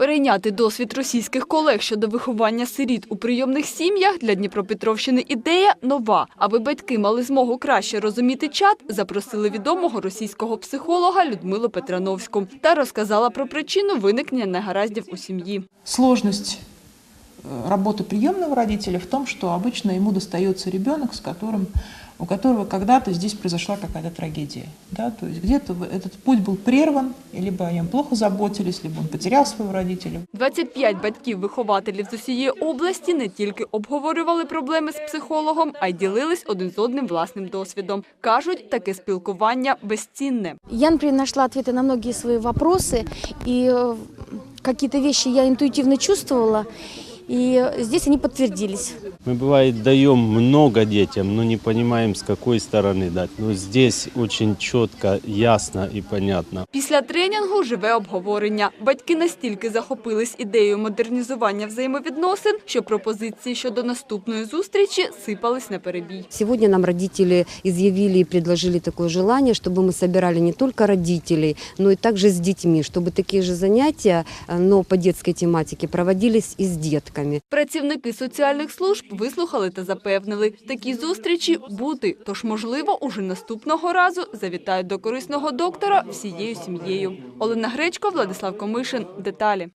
Перейняти досвід російських колег щодо виховання сиріт у прийомних сім'ях для Дніпропетровщини ідея нова. Аби батьки мали змогу краще розуміти чат, запросили відомого російського психолога Людмилу Петрановську та розказала про причину виникнення негараздів у сім'ї. Сложность э, работы приемного родителя в том, что обычно ему достается ребенок, с которым, у которого когда-то здесь произошла какая-то трагедия. Да? То есть где-то в- этот путь был прерван, и либо о нем плохо заботились, либо он потерял своего родителя. 25 батьків-вихователів з усієї області не тільки обговорювали проблеми з психологом, а й ділились один з одним власним досвідом. Кажуть, таке спілкування безцінне. Я, например, нашла ответы на многие свои вопросы, и э, какие-то вещи я интуитивно чувствовала, и э, здесь они подтвердились. Мы, бывает, даем много детям, но не понимаем, с какой стороны дать. Но здесь очень четко, ясно и понятно. Після тренінгу живе обговорення. Батьки настільки захопились ідеєю модернізування взаємовідносин, що пропозиції щодо наступної зустрічі сипались на перебій. Сегодня нам родители изъявили и предложили такое желание, чтобы мы собирали не только родителей, но и также с детьми, чтобы такие же занятия, э, но по детской тематике, проводились и с детками. Працівники соціальних служб вислухали та запевнили, такі зустрічі бути. Тож, можливо, уже наступного разу завітають до корисного доктора всією сім'єю. Олена Гречко, Владислав Комишин. Деталі.